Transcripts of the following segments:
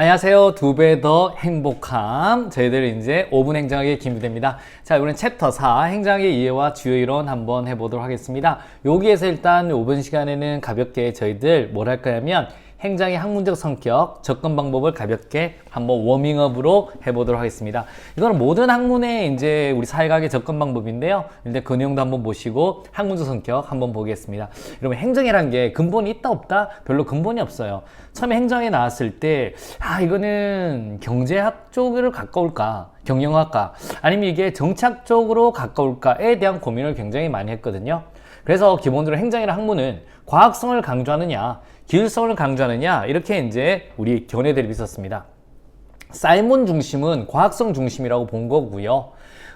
안녕하세요. 두 배 더 행복함. 저희들 이제 5분 행정학의 김유대입니다. 자, 이번엔 챕터 4 행정학의 이해와 주요 이론 한번 해보도록 하겠습니다. 여기에서 일단 5분 시간에는 가볍게 저희들 뭘할 거냐면 행장의 학문적 성격, 접근 방법을 가볍게 한번 워밍업으로 해보도록 하겠습니다. 이거는 모든 학문의 이제 우리 사회학의 접근 방법인데요. 일단 그 내용도 한번 보시고 학문적 성격 한번 보겠습니다. 여러분 행정이란 게 근본이 있다 없다? 별로 근본이 없어요. 처음에 행정에 나왔을 때, 아, 이거는 경제학 쪽으로 가까울까? 경영학과? 아니면 이게 정착 쪽으로 가까울까에 대한 고민을 굉장히 많이 했거든요. 그래서 기본적으로 행정이라 학문은 과학성을 강조하느냐, 기술성을 강조하느냐, 이렇게 이제 우리 견해 대립이 있었습니다. 사이몬 중심은 과학성 중심이라고 본 거고요.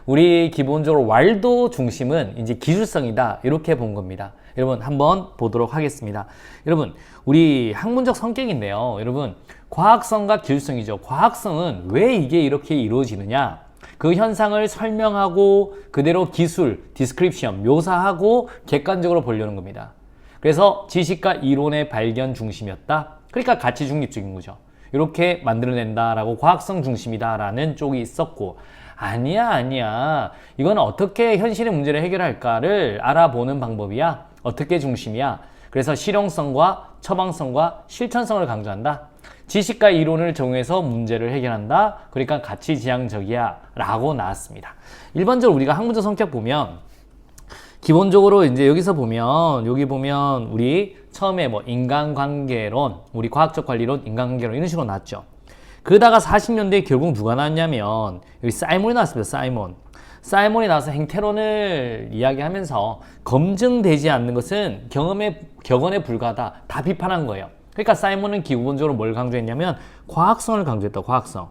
우리 기본적으로 왈도 중심은 이제 기술성이다. 이렇게 본 겁니다. 여러분 한번 보도록 하겠습니다. 여러분 우리 학문적 성격인데요. 여러분 과학성과 기술성이죠. 과학성은 왜 이게 이렇게 이루어지느냐? 그 현상을 설명하고 그대로 기술, 디스크립션, 묘사하고 객관적으로 보려는 겁니다. 그래서 지식과 이론의 발견 중심이었다. 그러니까 가치 중립적인 거죠. 이렇게 만들어낸다라고 과학성 중심이다라는 쪽이 있었고 아니야 아니야. 이건 어떻게 현실의 문제를 해결할까를 알아보는 방법이야. 어떻게 중심이야. 그래서 실용성과 처방성과 실천성을 강조한다. 지식과 이론을 정해서 문제를 해결한다. 그러니까 가치 지향적이야 라고 나왔습니다. 일반적으로 우리가 학문적 성격 보면 기본적으로 이제 여기서 보면 여기 보면 우리 처음에 뭐 인간관계론, 우리 과학적 관리론, 인간관계론 이런 식으로 나왔죠. 그러다가 40년대에 결국 누가 나왔냐면 여기 사이몬이 나왔습니다. 사이몬. 사이몬이 나와서 행태론을 이야기하면서 검증되지 않는 것은 경험에 격언에 불과하다. 다 비판한 거예요. 그러니까 사이몬은 기본적으로 뭘 강조했냐면 과학성을 강조했다. 과학성.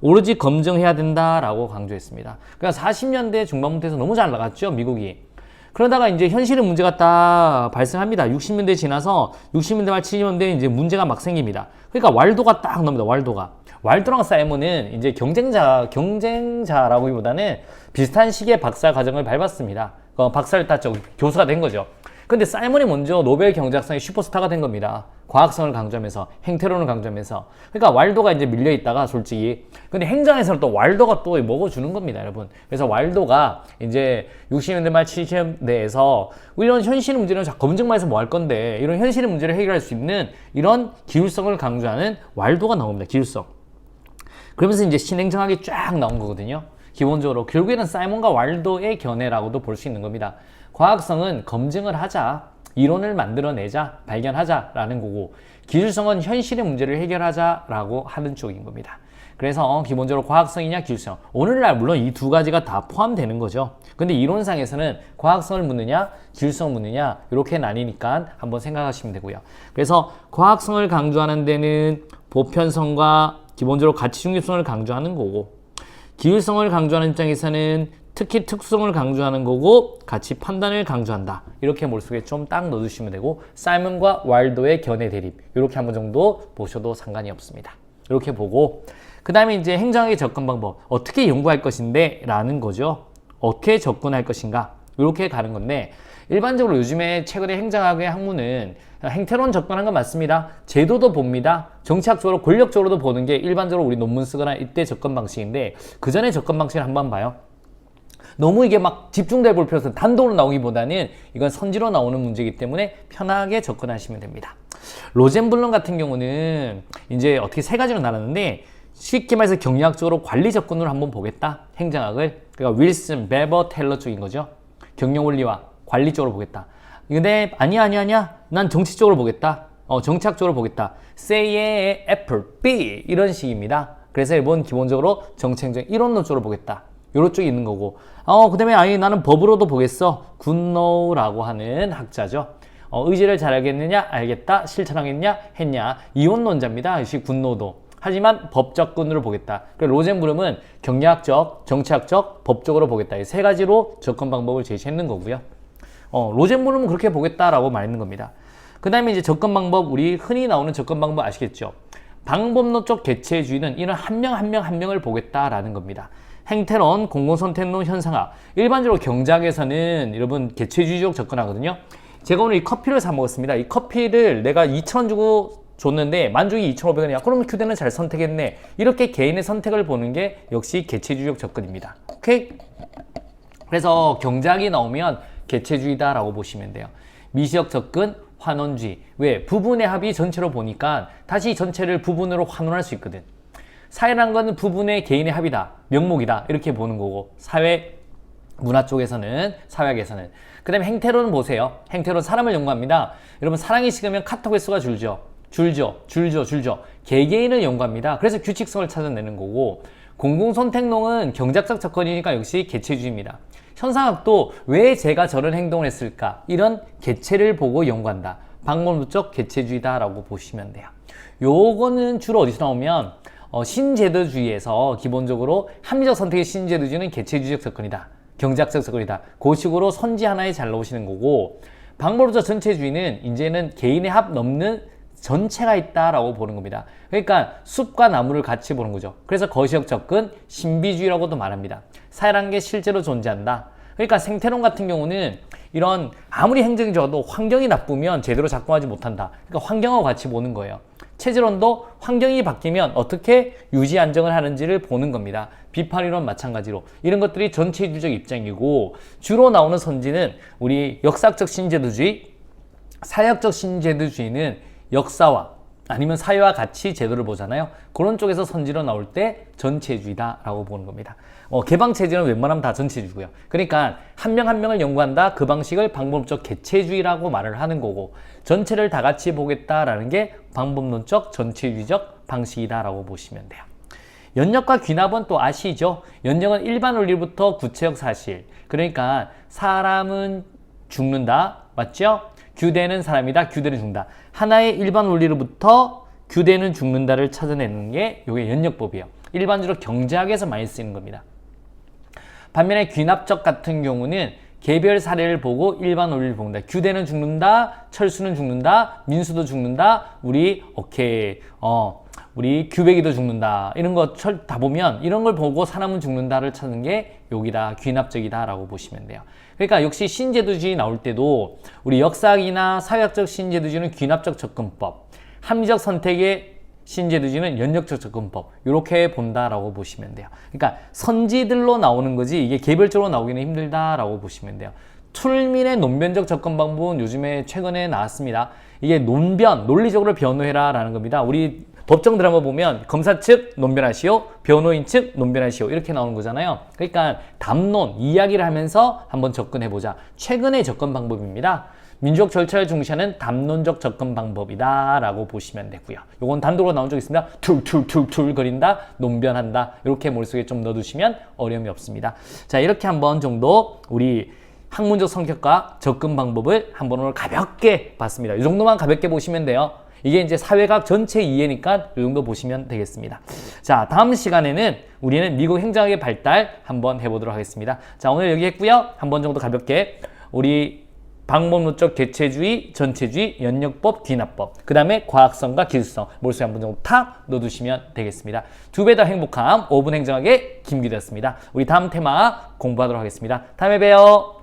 오로지 검증해야 된다라고 강조했습니다. 그러니까 40년대 중반부터 해서 너무 잘 나갔죠, 미국이. 그러다가 이제 현실의 문제가 딱 발생합니다. 60년대 지나서 60년대 말 70년대 이제 문제가 막 생깁니다. 그러니까 왈도가 딱 나옵니다. 왈도가. 왈도랑 사이먼은 이제 경쟁자, 경쟁자라고기보다는 비슷한 시기에 박사 과정을 밟았습니다. 어, 박사를 땄죠. 교수가 된 거죠. 근데 사이먼이 먼저 노벨 경제학상의 슈퍼스타가 된 겁니다. 과학성을 강조하면서 행태론을 강조하면서 그러니까 왈도가 이제 밀려 있다가 솔직히 근데 행정에서는 또 왈도가 또 먹어주는 겁니다, 여러분. 그래서 왈도가 이제 60년대 말 70년대에서 이런 현실의 문제는 자 검증만 해서 뭐 할 건데 이런 현실의 문제를 해결할 수 있는 이런 기술성을 강조하는 왈도가 나옵니다, 기술성. 그러면서 이제 신행정학이 쫙 나온 거거든요. 기본적으로 결국에는 사이먼과 왈도의 견해라고도 볼 수 있는 겁니다. 과학성은 검증을 하자, 이론을 만들어내자, 발견하자라는 거고 기술성은 현실의 문제를 해결하자라고 하는 쪽인 겁니다. 그래서 기본적으로 과학성이냐 기술성 오늘날 물론 이 두 가지가 다 포함되는 거죠. 근데 이론상에서는 과학성을 묻느냐 기술성을 묻느냐 이렇게 나뉘니까 한번 생각하시면 되고요. 그래서 과학성을 강조하는 데는 보편성과 기본적으로 가치 중립성을 강조하는 거고 기술성을 강조하는 입장에서는 특히 특수성을 강조하는 거고 같이 판단을 강조한다. 이렇게 머릿속에 좀 딱 넣어주시면 되고 사이먼과 왈도의 견해 대립 이렇게 한 번 정도 보셔도 상관이 없습니다. 이렇게 보고 그 다음에 이제 행정학의 접근 방법 어떻게 연구할 것인데 라는 거죠. 어떻게 접근할 것인가 이렇게 가는 건데 일반적으로 요즘에 최근에 행정학의 학문은 행태론 접근한 건 맞습니다. 제도도 봅니다. 정치학적으로 권력적으로도 보는 게 일반적으로 우리 논문 쓰거나 이때 접근 방식인데 그 전에 접근 방식을 한번 봐요. 너무 이게 막 집중돼 볼 필요 없어요. 단독으로 나오기보다는 이건 선지로 나오는 문제이기 때문에 편하게 접근하시면 됩니다. 로젠블럼 같은 경우는 이제 어떻게 세 가지로 나눴는데 쉽게 말해서 경영학적으로 관리 접근으로 한번 보겠다. 행정학을. 그러니까 윌슨, 베버, 텔러 쪽인 거죠. 경영 원리와 관리 쪽으로 보겠다. 근데 아니야 아니야 아니야. 난 정치 쪽으로 보겠다. 어, 정치학적으로 보겠다. Say의 애플, B 이런 식입니다. 그래서 일본 기본적으로 정책적 이론론 쪽으로 보겠다. 요런 쪽이 있는 거고. 어, 그 다음에 아니 나는 법으로도 보겠어. 굿노우라고 하는 학자죠. 어, 의지를 잘 알겠느냐? 알겠다. 실천하겠냐? 했냐? 이혼론자입니다. 역시 굿노도. 하지만 법적근으로 보겠다. 로젠브름은 경제학적, 정치학적, 법적으로 보겠다. 이 세 가지로 접근 방법을 제시했는 거고요. 어, 로젠브름은 그렇게 보겠다라고 말했는 겁니다. 그 다음에 이제 접근 방법, 우리 흔히 나오는 접근 방법 아시겠죠? 방법론적 개체주의는 이런 한 명 한 명 한 명을 보겠다라는 겁니다. 행태론, 공공선택론, 현상학. 일반적으로 경제학에서는 여러분 개체주의적 접근하거든요. 제가 오늘 이 커피를 사 먹었습니다. 이 커피를 내가 2,000원 주고 줬는데 만족이 2,500원이야. 그러면 규대는 잘 선택했네. 이렇게 개인의 선택을 보는 게 역시 개체주의적 접근입니다. 오케이? 그래서 경작이 나오면 개체주의다라고 보시면 돼요. 미시적 접근, 환원주의. 왜? 부분의 합이 전체로 보니까 다시 전체를 부분으로 환원할 수 있거든. 사회란 건 부분의 개인의 합이다. 명목이다. 이렇게 보는 거고. 사회, 문화 쪽에서는, 사회학에서는. 그 다음에 행태로는 보세요. 행태로는 사람을 연구합니다. 여러분, 사랑이 식으면 카톡 횟수가 줄죠. 줄죠. 줄죠. 줄죠. 개개인을 연구합니다. 그래서 규칙성을 찾아내는 거고, 공공선택론은 경작적 접근이니까 역시 개체주의입니다. 현상학도 왜 제가 저런 행동을 했을까? 이런 개체를 보고 연구한다. 방법론적 개체주의다라고 보시면 돼요. 요거는 주로 어디서 나오면 어, 신제도주의에서 기본적으로 합리적 선택의 신제도주의는 개체주의적 접근이다. 경작적 접근이다. 그 식으로 선지 하나에 잘 넣으시는 거고 방법론적 전체주의는 이제는 개인의 합 넘는 전체가 있다라고 보는 겁니다. 그러니까 숲과 나무를 같이 보는 거죠. 그래서 거시적 접근, 신비주의라고도 말합니다. 사회란 게 실제로 존재한다. 그러니까 생태론 같은 경우는 이런 아무리 행정이 좋아도 환경이 나쁘면 제대로 작동하지 못한다. 그러니까 환경하고 같이 보는 거예요. 체질론도 환경이 바뀌면 어떻게 유지 안정을 하는지를 보는 겁니다. 비판이론 마찬가지로 이런 것들이 전체주의적 입장이고 주로 나오는 선지는 우리 역사적 신제도주의, 사역적 신제도주의는 역사와 아니면 사회와 같이 제도를 보잖아요. 그런 쪽에서 선지로 나올 때 전체주의다라고 보는 겁니다. 어, 개방체제는 웬만하면 다 전체주의고요. 그러니까 한 명한 명을 연구한다. 그 방식을 방법적 개체주의라고 말을 하는 거고 전체를 다 같이 보겠다라는 게 방법론적 전체주의적 방식이다라고 보시면 돼요. 연역과 귀납은 또 아시죠? 연역은 일반 원리부터 구체적 사실. 그러니까 사람은 죽는다. 맞죠? 규대는 사람이다. 규대는 죽는다. 하나의 일반 원리로부터 규대는 죽는다를 찾아내는 게 이게 연역법이에요. 일반적으로 경제학에서 많이 쓰이는 겁니다. 반면에 귀납적 같은 경우는 개별 사례를 보고 일반 원리를 본다. 규대는 죽는다, 철수는 죽는다, 민수도 죽는다, 우리 오케이 어 우리 규백이도 죽는다 이런 거다 보면 이런 걸 보고 사람은 죽는다를 찾는 게 여기다 귀납적이다라고 보시면 돼요. 그러니까 역시 신제도주의 나올 때도 우리 역사학이나 사회학적 신제도주의는 귀납적 접근법, 합리적 선택의 신제도주의는 연역적 접근법 이렇게 본다라고 보시면 돼요. 그러니까 선지들로 나오는 거지 이게 개별적으로 나오기는 힘들다라고 보시면 돼요. 툴민의 논변적 접근 방법은 요즘에 최근에 나왔습니다. 이게 논변, 논리적으로 변호해라 라는 겁니다. 우리 법정 드라마 보면 검사 측 논변하시오, 변호인 측 논변하시오 이렇게 나오는 거잖아요. 그러니까 담론, 이야기를 하면서 한번 접근해 보자. 최근의 접근 방법입니다. 민족 절차를 중시하는 담론적 접근 방법이다 라고 보시면 되고요. 요건 단독으로 나온 적 있습니다. 툴툴툴툴 거린다, 논변한다. 이렇게 머릿속에 좀 넣어두시면 어려움이 없습니다. 자, 이렇게 한번 정도 우리 학문적 성격과 접근 방법을 한번 오늘 가볍게 봤습니다. 이 정도만 가볍게 보시면 돼요. 이게 이제 사회학 전체 이해니까 이 정도 보시면 되겠습니다. 자, 다음 시간에는 우리는 미국 행정학의 발달 한번 해보도록 하겠습니다. 자, 오늘 여기 했고요. 한 번 정도 가볍게 우리 방법론적 개체주의, 전체주의, 연역법, 귀납법, 그 다음에 과학성과 기술성, 몰수에 한번 정도 탁 넣어두시면 되겠습니다. 두 배 더 행복함, 5분 행정학의 김기대였습니다. 우리 다음 테마 공부하도록 하겠습니다. 다음에 봬요.